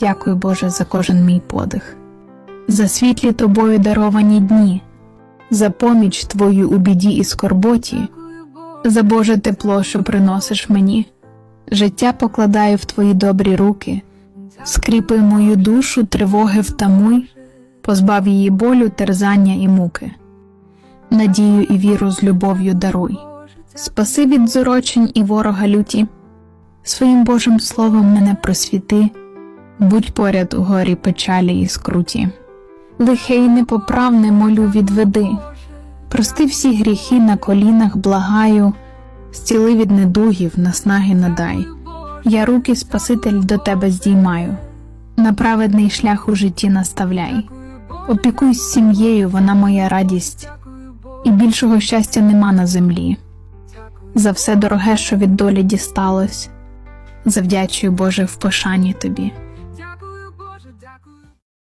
Дякую, Боже, за кожен мій подих, за світлі тобою даровані дні, за поміч Твою у біді і скорботі, за Боже тепло, що приносиш мені. Життя покладаю в Твої добрі руки, скріпи мою душу, тривоги втамуй, позбав її болю, терзання і муки, надію і віру з любов'ю даруй, спаси від зорочень і ворога люті, своїм Божим словом мене просвіти, будь поряд у горі печалі і скруті. Лихе й непоправне молю відведи, прости всі гріхи на колінах благаю, зціли від недугів, наснаги надай. Я руки, Спаситель, до тебе здіймаю, на праведний шлях у житті наставляй. Опікуйсь сім'єю, вона моя радість, і більшого щастя нема на землі. За все дороге, що від долі дісталось, завдячую Боже в пошані тобі. Jaku.